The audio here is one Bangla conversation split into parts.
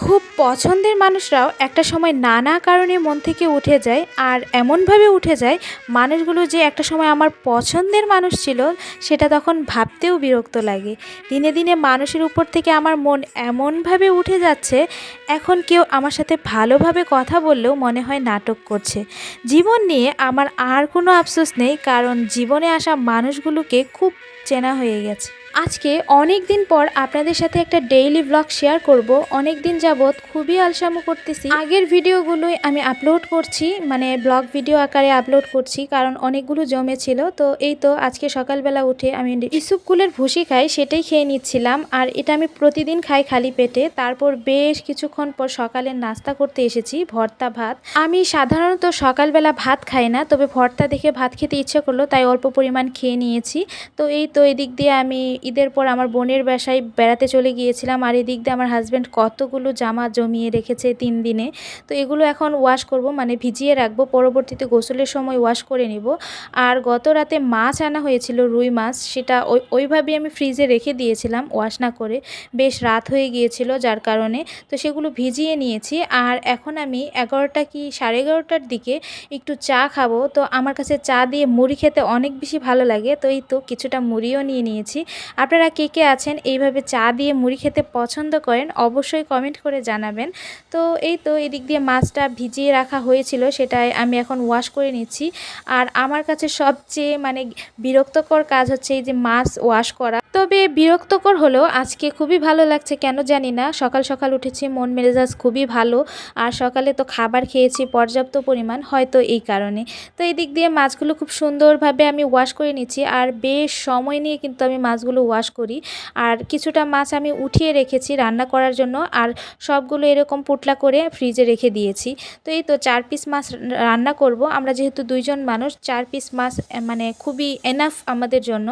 খুব পছন্দের মানুষরাও একটা সময় নানা কারণে মন থেকে উঠে যায় আর এমনভাবে উঠে যায়, মানুষগুলো যে একটা সময় আমার পছন্দের মানুষ ছিল, সেটা তখন ভাবতেও বিরক্ত লাগে। দিনে দিনে মানুষের উপর থেকে আমার মন এমনভাবে উঠে যাচ্ছে, এখন কেউ আমার সাথে ভালোভাবে কথা বললেও মনে হয় নাটক করছে। জীবন নিয়ে আমার আর কোনো আফসোস নেই, কারণ জীবনে আসা মানুষগুলোকে খুব চেনা হয়ে গেছে। আজকে অনেক দিন পর আপনাদের সাথে একটা ডেইলি ব্লগ শেয়ার করব। অনেক দিন যাবৎ খুবই আলসামো করতেছি। আগের ভিডিওগুলোই আমি আপলোড করছি মানে ব্লগ ভিডিও আকারে আপলোড করছি, কারণ অনেকগুলো জমেছিল তো এই তো আজকে সকালবেলা উঠে আমি ইসুপকুলের ভুসি খাই, সেটাই খেয়ে নিচ্ছিলাম। আর এটা আমি প্রতিদিন খাই খালি পেটে। তারপর বেশ কিছুক্ষণ পর সকালের নাস্তা করতে এসেছি, ভর্তা ভাত। আমি সাধারণত সকালবেলা ভাত খাই না, তবে ভর্তা দেখে ভাত খেতে ইচ্ছে করল, তাই অল্প পরিমাণ খেয়ে নিয়েছি। তো এই তো এদিক দিয়ে আমি ঈদের পর আমার বোনের বাসায় বেড়াতে চলে গিয়েছিলাম আর এদিক দিয়ে আমার হাজব্যান্ড কতগুলো জামা জমিয়ে রেখেছে তিন দিনে। তো এগুলো এখন ওয়াশ করব মানে ভিজিয়ে রাখব, পরবর্তীতে গোসলের সময় ওয়াশ করে নেব। আর গত রাতে মাছ আনা হয়েছিল, রুই মাছ, সেটা ওই ওইভাবেই আমি ফ্রিজে রেখে দিয়েছিলাম ওয়াশ না করে। বেশ রাত হয়ে গিয়েছিল যার কারণে, তো সেগুলো ভিজিয়ে নিয়েছি। আর এখন আমি এগারোটা কি, সাড়ে এগারোটার দিকে একটু চা খাব। তো আমার কাছে চা দিয়ে মুড়ি খেতে অনেক বেশি ভালো লাগে। তো এই তো কিছুটা মুড়িও নিয়ে নিয়েছি। আপনারা কে কে আছেন, এইভাবে চা দিয়ে মুড়ি খেতে পছন্দ করেন, অবশ্যই কমেন্ট করে জানাবেন। তো এই তো এদিক দিয়ে মাছটা ভিজিয়ে রাখা হয়েছিল, সেটাই আমি এখন ওয়াশ করে নিচ্ছি। আর আমার কাছে সবচেয়ে মানে বিরক্তকর কাজ হচ্ছে এই যে মাছ ওয়াশ করা। তবে বিরক্তকর হলেও আজকে খুবই ভালো লাগছে, কেন জানি না, সকাল সকাল উঠেছি, মন মেজাজ খুবই ভালো, আর সকালে তো খাবার খেয়েছি, পর্যাপ্ত পরিমাণ, হয়তো এই কারণে। তো এই দিক দিয়ে মাছগুলো খুব সুন্দরভাবে আমি ওয়াশ করে নিচ্ছি, আর বেশ সময় নিয়ে কিন্তু আমি মাছগুলো ওয়াশ করি। আর কিছুটা মাছ আমি উঠিয়ে রেখেছি রান্না করার জন্য। আর সবগুলো এরকম পুটলা করে ফ্রিজে রেখে দিয়েছি। তো এই তো চার পিস মাছ রান্না করব। আমরা যেহেতু দুইজন মানুষ, চার পিস মাছ মানে খুবই এনাফ আমাদের জন্য।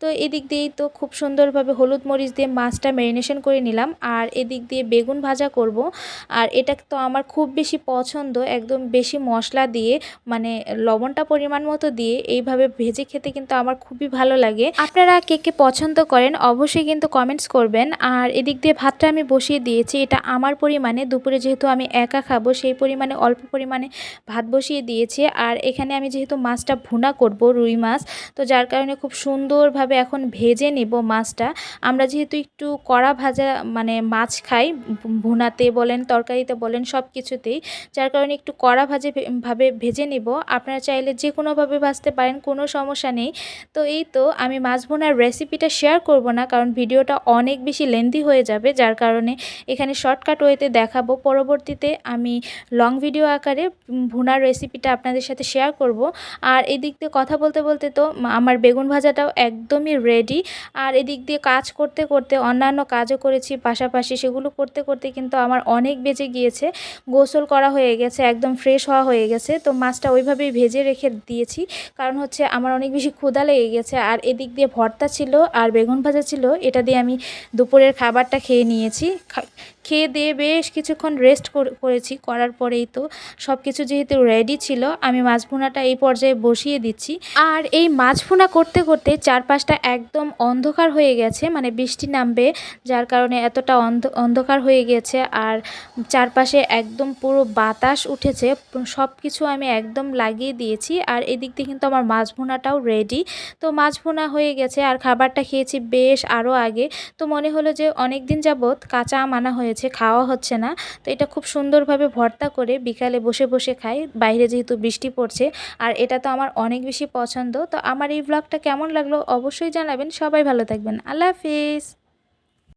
তো এদিক দিয়েই তো খুব সুন্দরভাবে হলুদ মরিচ দিয়ে মাছটা ম্যারিনেশন করে নিলাম। আর এদিক দিয়ে বেগুন ভাজা করব। আর এটা তো আমার খুব বেশি পছন্দ, একদম বেশি মশলা দিয়ে মানে লবণটা পরিমাণ মতো দিয়ে এইভাবে ভেজে খেতে কিন্তু আমার খুবই ভালো লাগে। আপনারা কে কে পছন্দ করেন, অবশ্যই কিন্তু কমেন্টস করবেন। আর এদিক দিয়ে ভাতটা আমি বসিয়ে দিয়েছি, এটা আমার পরিমাণে। দুপুরে যেহেতু আমি একা খাব, সেই পরিমাণে, অল্প পরিমাণে ভাত বসিয়ে দিয়েছি। আর এখানে আমি যেহেতু মাছটা ভুনা করব, রুই মাছ, তো যার কারণে খুব সুন্দরভাবে এখন ভেজে নেব মাছটা। আমরা যেহেতু একটু কড়া ভাজা মানে মাছ খাই, ভুনাতে বলেন, তরকারিতে বলেন সব কিছুতেই যার কারণে একটু কড়া ভাজে ভাবে ভেজে নেব। আপনারা চাইলে যে কোনোভাবে ভাজতে পারেন, কোনো সমস্যা নেই। তো এই তো, আমি মাছ ভুনার রেসিপিটা করব না, কারণ ভিডিওটা অনেক বেশি লেন্দি হয়ে যাবে, যার কারণে এখানে শর্টকাট ওয়েতে দেখাবো। পরবর্তীতে আমি লং ভিডিও আকারে ভুনার রেসিপিটা আপনাদের সাথে শেয়ার করব। আর এদিক দিয়ে কথা বলতে বলতে তো আমার বেগুন ভাজাটাও একদমই রেডি আর এদিক দিয়ে কাজ করতে করতে, অন্যান্য কাজও করেছি, পাশাপাশি সেগুলো করতে করতে কিন্তু আমার অনেক বেজে গিয়েছে। গোসল করা হয়ে গেছে, একদম ফ্রেশ হওয়া হয়ে গেছে। তো মাছটা ওইভাবেই ভেজে রেখে দিয়েছি, কারণ হচ্ছে আমার অনেক বেশি ক্ষুদা লেগে গেছে। আর এদিক দিয়ে ভর্তা ছিল, আর বেগুন ভাজা ছিল এটা দিয়ে আমি দুপুরের খাবারটা খেয়ে নিয়েছি। খেয়ে দিয়ে বেশ কিছুক্ষণ রেস্ট করেছি, করার পরেই তো সব কিছু যেহেতু রেডি ছিল, আমি মাছ ভুনাটা এই পর্যায়ে বসিয়ে দিচ্ছি। আর এই মাছ ভুনা করতে করতে চারপাশটা একদম অন্ধকার হয়ে গেছে মানে বৃষ্টি নামবে, যার কারণে এতটা অন্ধ, অন্ধকার হয়ে গেছে। আর চারপাশে একদম পুরো বাতাস উঠেছে সব কিছু আমি একদম লাগিয়ে দিয়েছি। আর এদিক দিয়ে কিন্তু আমার মাছ ভুনাটাও রেডি তো মাছ ভুনা হয়ে গেছে, আর খাবারটা খেয়েছি বেশ আরও আগে। তো মনে হলো যে অনেক দিন যাবৎ কাঁচা আম আনা হয়েছে। খাওয়া হচ্ছে না। তো এটা খুব সুন্দরভাবে ভর্তা করে বিকালে বসে বসে খাই। বাইরে যেহেতু বৃষ্টি পড়ছে, আর এটা তো আমার অনেক বেশি পছন্দ। তো আমার এই ব্লগটা কেমন লাগল অবশ্যই জানাবেন। সবাই ভালো থাকবেন। আল্লাহ হাফিজ।